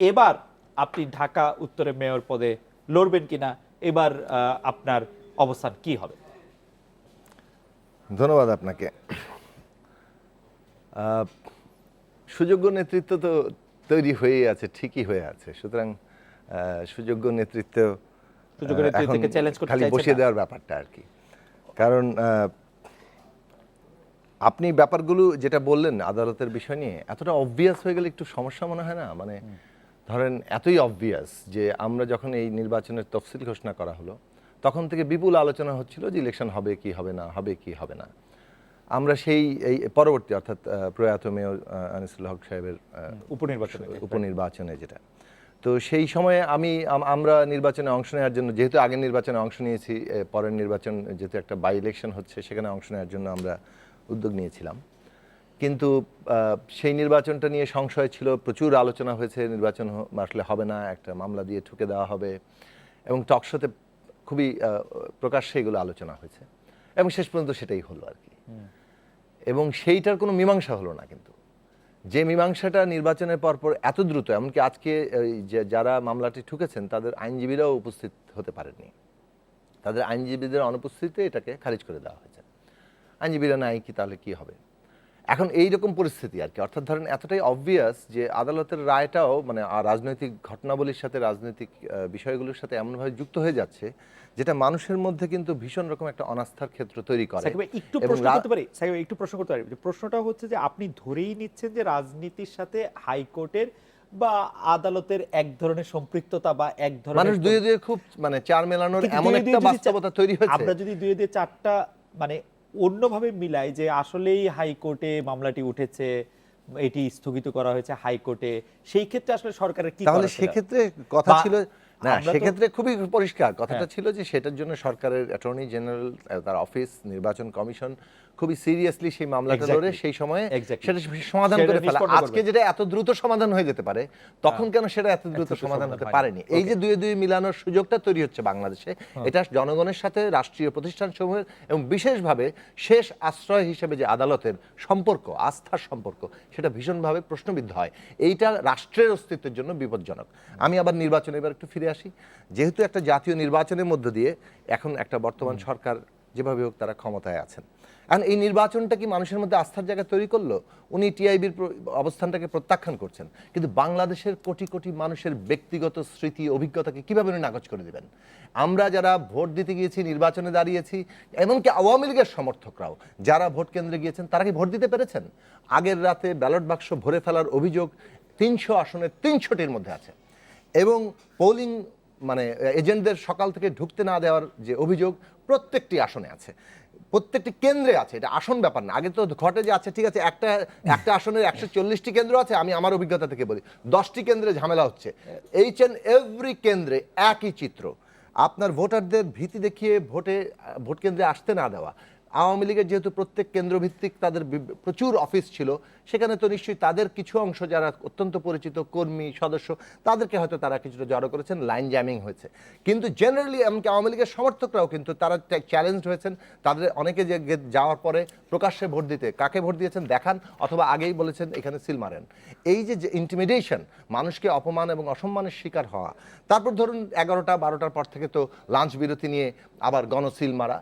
এবার আপনি ঢাকা উত্তরে মেয়র পদে লড়বেন কিনা এবার আপনার অবস্থান কি হবে? ধন্যবাদ আপনাকে। সুযোগ্য নেতৃত্ব তো তৈরি হয়েই আছে ঠিকই হয়ে আছে। সুতরাং সুযোগ্য নেতৃত্ব খালি বসিয়ে দেওয়ার ব্যাপারটা আর কি। কারণ আহ, আপনি ব্যাপারগুলো যেটা বললেন আদালতের বিষয় নিয়ে এতটা অবভিয়াস হয়ে গেলে একটু সমস্যা মনে হয় না? মানে ধরেন এতই অবভিয়াস যে আমরা যখন এই নির্বাচনের তফসিল ঘোষণা করা হলো তখন থেকে বিপুল আলোচনা হচ্ছিল যে ইলেকশন হবে কি হবে না হবে কি হবে না। আমরা সেই এই পরবর্তী অর্থাৎ প্রয়াত মেয়র আনিসুল হক সাহেবের উপনির্বাচনে উপনির্বাচনে যেটা। তো সেই সময়ে আমি আমরা নির্বাচনে অংশ নেওয়ার জন্য যেহেতু আগের নির্বাচনে অংশ নিয়েছি পরের নির্বাচন যেহেতু একটা বাই ইলেকশন হচ্ছে সেখানে অংশ নেওয়ার জন্য আমরা উদ্যোগ নিয়েছিলাম। কিন্তু সেই নির্বাচনটা নিয়ে সংশয় ছিল প্রচুর আলোচনা হয়েছে নির্বাচন আসলে হবে না একটা মামলা দিয়ে ঠুকে দেওয়া হবে। এবং টকশোতে খুবই প্রকাশ্যে এগুলো আলোচনা হয়েছে। এবং শেষ পর্যন্ত সেটাই হলো আর কি। এবং সেইটার কোনো মীমাংসা হলো না কিন্তু। যে মীমাংসাটা নির্বাচনের পরপর এত দ্রুত এমনকি আজকে এই যারা মামলাটি ঠুকেছেন তাদের আইনজীবীরাও উপস্থিত হতে পারেননি। তাদের আইনজীবীদের অনুপস্থিতিতে এটাকে খারিজ করে দেওয়া হয়েছে। আইনজীবীরা নাই কি তাহলে কি হবে? এখন এই রকম পরিস্থিতি আর কি। অর্থাৎ ধরেন এতটাই অবভিয়াস যে আদালতের রায়টাও মানে রাজনৈতিক ঘটনাবলীর সাথে রাজনৈতিক বিষয়গুলোর সাথে এমনভাবে যুক্ত হয়ে যাচ্ছে যেটা মানুষের মধ্যে কিন্তু ভীষণ রকম একটা অনাস্থার ক্ষেত্র তৈরি করে। একটু প্রশ্ন করতে পারি? একটু প্রশ্ন করতে পারি? প্রশ্নটা হচ্ছে যে আপনি ধরেই নিচ্ছেন যে রাজনীতির সাথে হাইকোর্টের বা আদালতের এক ধরনের সম্পৃক্ততা বা এক ধরনের মানুষ দুয়ে দুয়ে খুব মানে চার মেলানোর এমন একটা বাস্তবতা তৈরি হয়েছে। আমরা যদি দুয়ে দিয়ে চারটা মানে অন্যভাবে মিলাই যে আসলেই হাইকোর্টে মামলাটি উঠেছে এটি স্থগিত করা হয়েছে হাইকোর্টে সেই ক্ষেত্রে আসলে সরকারের কি তাহলে সেক্ষেত্রে কথা ছিল না সেক্ষেত্রে খুবই পরিষ্কার কথাটা হ্যাঁ। ছিল যে সেটার জন্য সরকারের অ্যাটর্নি জেনারেল তার অফিস নির্বাচন কমিশন খুবই সিরিয়াসলি সেই মামলাটা ধরে সেই সময়ে সেটা সমাধান করে ফেলা। আজকে যেটা এত দ্রুত সমাধান হয়ে যেতে পারে তখন কেন সেটা এত দ্রুত সমাধান হতে পারেনি? এই যে দুয়ে দুই মিলানোর সুযোগটা তৈরি হচ্ছে বাংলাদেশে এটা জনগণের সাথে রাষ্ট্রীয় প্রতিষ্ঠান সমূহের এবং বিশেষভাবে শেষ আশ্রয় হিসেবে যে আদালতের সম্পর্ক আস্থার সম্পর্ক সেটা ভীষণভাবে প্রশ্নবিদ্ধ হয়। এইটা রাষ্ট্রের অস্তিত্বের জন্য বিপজ্জনক। আমি আবার নির্বাচনে এবার একটু ফিরে আসি। যেহেতু একটা জাতীয় নির্বাচনের মধ্য দিয়ে এখন একটা বর্তমান সরকার যেভাবে হোক তারা ক্ষমতায় আছেন। এখন এই নির্বাচনটা কি মানুষের মধ্যে আস্থার জায়গা তৈরি করল? উনি টিআইবির অবস্থানটাকে প্রত্যাখ্যান করছেন। কিন্তু বাংলাদেশের কোটি কোটি মানুষের ব্যক্তিগত স্মৃতি, অভিজ্ঞতাকে কীভাবে উনি নাকচ করে দিবেন? আমরা যারা ভোট দিতে গিয়েছি, নির্বাচনে দাঁড়িয়েছি, এমনকি আওয়ামী লীগের সমর্থকরাও, যারা ভোট কেন্দ্রে গিয়েছেন, তারা কি ভোট দিতে পেরেছেন? আগের রাতে ব্যালট বাক্স ভরে ফেলার অভিযোগ তিনশো আসনের তিনশোটির মধ্যে আছে। এবং পোলিং মানে এজেন্টদের সকাল থেকে ঢুকতে না দেওয়ার যে অভিযোগ প্রত্যেকটি আসনে আছে। প্রত্যেকটি কেন্দ্রে আছে, এটা আসন ব্যাপার না। আগে তো ঘটে যে আছে, ঠিক আছে, একটা একটা আসনের একশো চল্লিশটি কেন্দ্র আছে, আমি আমার অভিজ্ঞতা থেকে বলি। দশটি কেন্দ্রে ঝামেলা হচ্ছে। এইচ এন্ড এভরি কেন্দ্রে একই চিত্র। আপনার ভোটারদের ভীতি দেখিয়ে ভোটে, ভোট কেন্দ্রে আসতে না দেওয়া। আওয়ামী লীগের যেহেতু প্রত্যেক কেন্দ্রভিত্তিক তাদের প্রচুর অফিস ছিল, সেখানে তো নিশ্চয়ই তাদের কিছু অংশ যারা অত্যন্ত পরিচিত, কর্মী, সদস্য, তাদেরকে হয়তো তারা কিছুটা জড়ো করেছেন লাইন জ্যামিং হয়েছে। কিন্তু জেনারেলি এমনকি আওয়ামী লীগের সমর্থকরাও কিন্তু তারা চ্যালেঞ্জ হয়েছেন, তাদের অনেকে যে যাওয়ার পরে প্রকাশ্যে ভোট দিতে, কাকে ভোট দিয়েছেন দেখান, অথবা আগেই বলেছেন এখানে সিল মারেন। এই যে ইন্টিমিডেশন মানুষকে অপমান এবং অসম্মানের শিকার হওয়া, তারপর ধরুন এগারোটা, বারোটার পর থেকে তো লাঞ্চ বিরতি নিয়ে আবার গণসিল মারা।